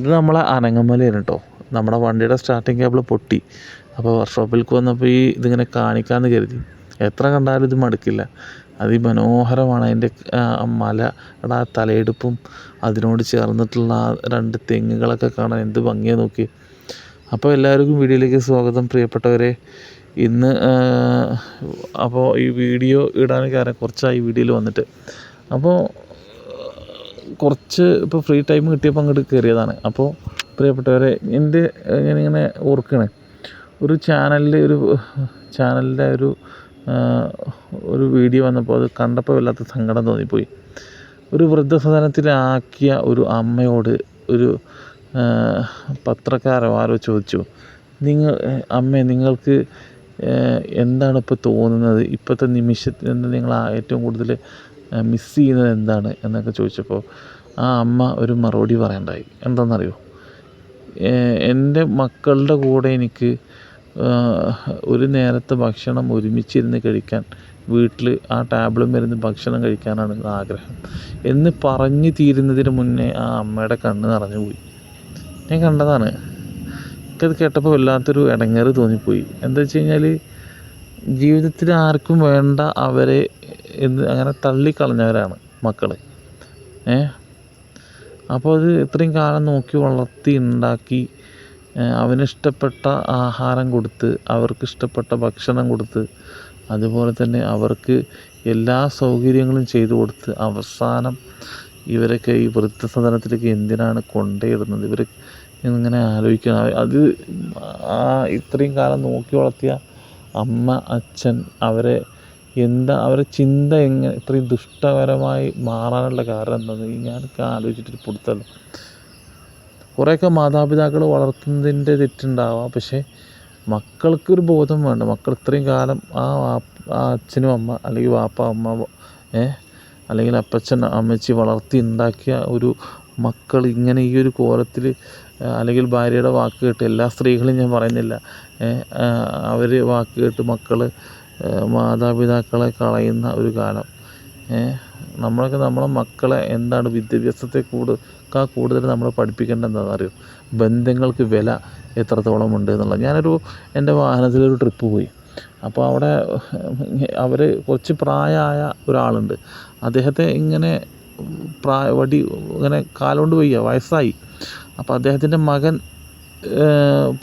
ഇത് നമ്മളെ അനങ്ങമലയാണ് കേട്ടോ നമ്മുടെ വണ്ടിയുടെ സ്റ്റാർട്ടിങ് കേബിൾ പൊട്ടി. അപ്പോൾ വർക്ക്ഷോപ്പിലേക്ക് വന്നപ്പോൾ ഈ ഇതിങ്ങനെ കാണിക്കാമെന്ന് കരുതി. എത്ര കണ്ടാലും ഇത് മടുക്കില്ല. അതിമനോഹരമാണ് അതിന്റെ മലയുടെ ആ തലയെടുപ്പും അതിനോട് ചേർന്നിട്ടുള്ള ആ രണ്ട് തെങ്ങുകളൊക്കെ കാണാൻ എന്ത് ഭംഗിയാണ് നോക്കി അപ്പോൾ എല്ലാവർക്കും വീഡിയോയിലേക്ക് സ്വാഗതം. പ്രിയപ്പെട്ടവരെ ഇന്ന് അപ്പോൾ ഈ വീഡിയോ ഇടാൻ കാരണം കുറച്ചായി വീഡിയോയിൽ വന്നിട്ട്. അപ്പോൾ കുറച്ച് ഇപ്പോൾ ഫ്രീ ടൈം കിട്ടിയപ്പോൾ അങ്ങോട്ട് കയറിയതാണ് അപ്പോൾ പ്രിയപ്പെട്ടവരെ എന്റെ ഞാനിങ്ങനെ ഓർക്കണേ. ഒരു ചാനലിൽ ഒരു ചാനലിന്റെ ഒരു ഒരു വീഡിയോ വന്നപ്പോൾ അത് കണ്ടപ്പോൾ വല്ലാത്ത സങ്കടം തോന്നിപ്പോയി. ഒരു വൃദ്ധസദനത്തിലാക്കിയ ഒരു അമ്മയോട് ഒരു പത്രക്കാരോ ആരോ ചോദിച്ചു നിങ്ങൾ അമ്മേ നിങ്ങൾക്ക് എന്താണ് ഇപ്പോൾ തോന്നുന്നത്? ഇപ്പോഴത്തെ നിമിഷത്തിൽ നിങ്ങൾ ഏറ്റവും കൂടുതൽ മിസ് ചെയ്യുന്നത് എന്താണ് എന്നൊക്കെ ചോദിച്ചപ്പോൾ ആ അമ്മ ഒരു മറുപടി പറയുണ്ടായി. എന്താണെന്നറിയോ? എന്റെ മക്കളുടെ കൂടെ എനിക്ക് ഒരു നേരത്തെ ഭക്ഷണം ഒരുമിച്ചിരുന്ന് കഴിക്കാൻ വീട്ടിൽ ആ ടേബിളും വരുന്ന ഭക്ഷണം കഴിക്കാനാണ് ആഗ്രഹം. എന്ന് പറഞ്ഞു തീരുന്നതിന് മുന്നേ ആ അമ്മയുടെ കണ്ണ് നിറഞ്ഞു പോയി. ഞാൻ കണ്ടതാണ്. എനിക്കത് കേട്ടപ്പോൾ വല്ലാത്തൊരു ഇടങ്ങേറ് തോന്നിപ്പോയി. എന്താ വെച്ച് കഴിഞ്ഞാൽ ജീവിതത്തിൽ ആർക്കും വേണ്ട അവരെ എന്ന് അങ്ങനെ തള്ളിക്കളഞ്ഞവരാണ് മക്കൾ ഏ? അപ്പോൾ അത് ഇത്രയും കാലം നോക്കി വളർത്തി ഉണ്ടാക്കി അവനിഷ്ടപ്പെട്ട ആഹാരം കൊടുത്ത് അവർക്കിഷ്ടപ്പെട്ട ഭക്ഷണം കൊടുത്ത് അതുപോലെ തന്നെ അവർക്ക് എല്ലാ സൗകര്യങ്ങളും ചെയ്തു കൊടുത്ത് അവസാനം ഇവരൊക്കെ ഈ വൃദ്ധസദനത്തിലേക്ക് എന്തിനാണ് കൊണ്ടുപോയിടുന്നത് ഇവർ ഇങ്ങനെ ആലോചിക്കണം അത് ആ ഇത്രയും കാലം നോക്കി വളർത്തിയ അമ്മ അച്ഛൻ അവരെ എന്താ അവരുടെ ചിന്ത എങ്ങനെ ഇത്രയും ദുഷ്ടകരമായി മാറാനുള്ള കാരണം എന്താണെന്ന് ഞാനൊക്കെ ആലോചിച്ചിട്ട് പിടുത്തമില്ല കുറേയൊക്കെ മാതാപിതാക്കൾ വളർത്തുന്നതിന്റെ തെറ്റുണ്ടാവാം. പക്ഷേ മക്കൾക്കൊരു ബോധം വേണ്ട. മക്കൾ ഇത്രയും കാലം ആ ആ അച്ഛനും അമ്മ അല്ലെങ്കിൽ വാപ്പ അമ്മ ഏ അല്ലെങ്കിൽ അപ്പച്ചൻ അമ്മച്ചി വളർത്തി ഉണ്ടാക്കിയ ഒരു മക്കൾ ഇങ്ങനെ ഈ ഒരു കോലത്തിൽ അല്ലെങ്കിൽ ഭാര്യയുടെ വാക്ക് കേട്ട് എല്ലാ സ്ത്രീകളും ഞാൻ പറയുന്നില്ല അവർ വാക്ക് കേട്ട് മക്കൾ മാതാപിതാക്കളെ കളയുന്ന ഒരു കാലം. നമ്മളൊക്കെ നമ്മളെ മക്കളെ എന്താണ് വിദ്യാഭ്യാസത്തെ കൂടുതൽ കൂടുതൽ നമ്മൾ പഠിപ്പിക്കേണ്ടത് എന്താണെന്ന് ബന്ധങ്ങൾക്ക് വില എത്രത്തോളം ഉണ്ട് എന്നുള്ളത്. ഞാനൊരു എന്റെ വാഹനത്തിലൊരു ട്രിപ്പ് പോയി. അപ്പോൾ അവിടെ അവർ കുറച്ച് പ്രായമായ ഒരാളുണ്ട്. അദ്ദേഹത്തെ ഇങ്ങനെ പ്രായ വടി ഇങ്ങനെ കാലുകൊണ്ട് വയ്യ വയസ്സായി. അപ്പോൾ അദ്ദേഹത്തിന്റെ മകൻ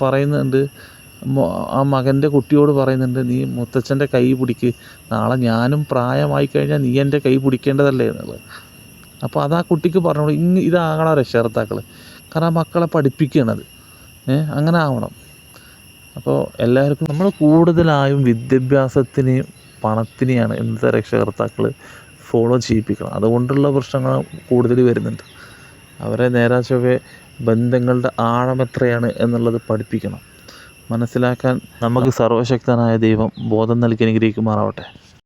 പറയുന്നുണ്ട് ആ മകന്റെ കുട്ടിയോട് പറയുന്നുണ്ട് നീ മുത്തച്ഛന്റെ കൈ പിടിക്ക്. നാളെ ഞാനും പ്രായമായി കഴിഞ്ഞാൽ നീ എന്റെ കൈ പിടിക്കേണ്ടതല്ലേ? എന്നുള്ളത്. അപ്പോൾ അത് ആ കുട്ടിക്ക് പറഞ്ഞോളൂ ഇങ്ങ് ഇതാകണം രക്ഷകർത്താക്കൾ കാരണം മക്കളെ പഠിപ്പിക്കണത്. അങ്ങനെ ആവണം. അപ്പോൾ എല്ലാവർക്കും നമ്മൾ കൂടുതലായും വിദ്യാഭ്യാസത്തിന് പണത്തിനെയാണ് ഇന്നത്തെ രക്ഷകർത്താക്കൾ ഫോളോ ചെയ്യിപ്പിക്കണം. അതുകൊണ്ടുള്ള പ്രശ്നങ്ങൾ കൂടുതൽ വരുന്നുണ്ട്. അവരെ നേരാ ചൊവ്വേ ബന്ധങ്ങളുടെ ആഴം എത്രയാണ് എന്നുള്ളത് പഠിപ്പിക്കണം. മനസ്സിലാക്കാൻ നമുക്ക് സർവശക്തനായ ദൈവം ബോധം നൽകി അനുഗ്രഹിക്കുമാറാവട്ടെ.